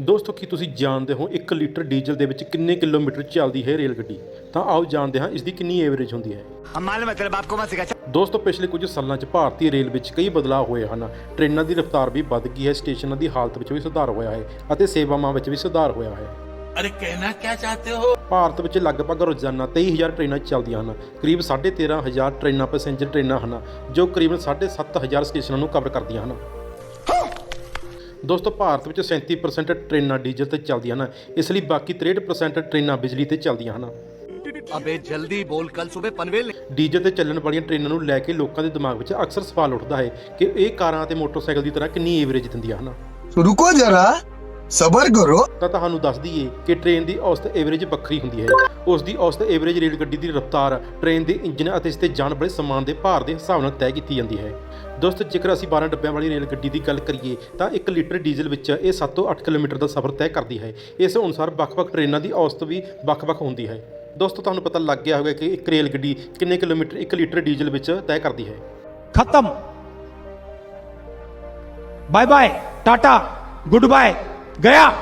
ਦੋਸਤੋ ਕੀ ਤੁਸੀਂ ਜਾਣਦੇ ਹੋ 1 ਲੀਟਰ ਡੀਜ਼ਲ ਦੇ ਵਿੱਚ ਕਿੰਨੇ ਕਿਲੋਮੀਟਰ ਚੱਲਦੀ ਹੈ ਰੇਲ ਗੱਡੀ? ਤਾਂ ਆਓ ਜਾਣਦੇ ਹਾਂ ਇਸ ਦੀ ਕਿੰਨੀ ਐਵਰੇਜ ਹੁੰਦੀ ਹੈ। ਮਾਲੂਮ ਹੈ ਤੇਰੇ ਬਾਪ ਕੋ ਮੈਂ ਸਿਖਾ ਦੋਸਤੋ ਪਿਛਲੇ ਕੁਝ ਸਾਲਾਂ 'ਚ ਭਾਰਤੀ ਰੇਲ ਵਿੱਚ ਕਈ ਬਦਲਾਅ ਹੋਏ ਹਨ। ਟ੍ਰੇਨਾਂ ਦੀ ਰਫ਼ਤਾਰ ਵੀ ਵੱਧ ਗਈ ਹੈ ਸਟੇਸ਼ਨਾਂ ਦੀ ਹਾਲਤ ਵਿੱਚ ਵੀ ਸੁਧਾਰ ਹੋਇਆ ਹੈ ਅਤੇ ਸੇਵਾਵਾਂ ਵਿੱਚ ਵੀ ਸੁਧਾਰ ਹੋਇਆ ਹੈ। ਅਰੇ ਕਹਿਣਾ ਕੀ ਚਾਹਤੇ ਹੋ? ਭਾਰਤ ਵਿੱਚ ਲਗਭਗ ਰੋਜ਼ਾਨਾ 23000 ਟ੍ਰੇਨਾਂ ਚੱਲਦੀਆਂ ਹਨ। ਕਰੀਬ 13500 ਟ੍ਰੇਨਾਂ ਪੈਸੇਂਜਰ ਟ੍ਰੇਨਾਂ ਹਨ ਜੋ ਕਰੀਬ 7500 ਸਟੇਸ਼ਨਾਂ ਨੂੰ ਕਵਰ ਕਰਦੀਆਂ ਹਨ। ਦੋਸਤੋ ਭਾਰਤ ਵਿੱਚ 37% ਟ੍ਰੇਨਾਂ ਡੀਜ਼ਲ ਤੇ ਚੱਲਦੀਆਂ ਹਨ। ਇਸ ਲਈ ਬਾਕੀ 63% ਟ੍ਰੇਨਾਂ ਬਿਜਲੀ ਤੇ ਚੱਲਦੀਆਂ ਹਨ। ਅਬੇ ਜਲਦੀ ਬੋਲ ਕੱਲ ਸਵੇਰ ਪਨਵੇਲ ਡੀਜ਼ਲ ਤੇ ਚੱਲਣ ਵਾਲੀਆਂ ਟ੍ਰੇਨਾਂ ਨੂੰ ਲੈ ਕੇ ਲੋਕਾਂ ਦੇ ਦਿਮਾਗ ਵਿੱਚ ਅਕਸਰ ਸਵਾਲ ਉੱਠਦਾ ਹੈ ਕਿ ਇਹ ਕਾਰਾਂ ਤੇ ਮੋਟਰਸਾਈਕਲ ਦੀ ਤਰ੍ਹਾਂ ਕਿੰਨੀ ਐਵਰੇਜ ਦਿੰਦੀਆਂ ਹਨ। ਰੁਕੋ ਜਰਾ। ਸਬਰ ਕਰੋ। ਤਾਂ ਤੁਹਾਨੂੰ ਦੱਸ ਦਈਏ ਕਿ ਟ੍ਰੇਨ ਦੀ ਔਸਤ ਐਵਰੇਜ ਵੱਖਰੀ ਹੁੰਦੀ ਹੈ। ਉਸ ਦੀ ਔਸਤ ਐਵਰੇਜ ਰੇਲ ਗੱਡੀ ਦੀ ਰਫ਼ਤਾਰ ਟ੍ਰੇਨ ਦੇ ਇੰਜਨ ਅਤੇ ਇਸ ਤੇ ਜਾਣ ਵਾਲੇ ਸਮਾਨ ਦੇ ਭਾਰ ਦੇ ਹਿਸਾਬ ਨਾਲ ਤੈਅ ਕੀਤੀ ਜਾਂਦੀ ਹੈ। ਦੋਸਤ ਜੇਕਰ ਅਸੀਂ 12 ਡੱਬਿਆਂ ਵਾਲੀ ਰੇਲ ਗੱਡੀ ਦੀ ਗੱਲ ਕਰੀਏ ਤਾਂ 1 ਲੀਟਰ ਡੀਜ਼ਲ ਵਿੱਚ ਇਹ 7 ਤੋਂ 8 ਕਿਲੋਮੀਟਰ ਦਾ ਸਫ਼ਰ ਤੈਅ ਕਰਦੀ ਹੈ। ਇਸ ਅਨੁਸਾਰ ਵੱਖ-ਵੱਖ ਟ੍ਰੇਨਾਂ ਦੀ ਔਸਤ ਵੀ ਵੱਖ-ਵੱਖ ਹੁੰਦੀ ਹੈ। ਦੋਸਤੋ ਤੁਹਾਨੂੰ ਪਤਾ ਲੱਗ ਗਿਆ ਹੋਵੇਗਾ ਕਿ ਇੱਕ ਰੇਲ ਗੱਡੀ ਕਿੰਨੇ ਕਿਲੋਮੀਟਰ 1 ਲੀਟਰ ਡੀਜ਼ਲ ਵਿੱਚ ਤੈਅ ਕਰਦੀ ਹੈ। ਖਤਮ। Bye bye tata goodbye. ਗਿਆ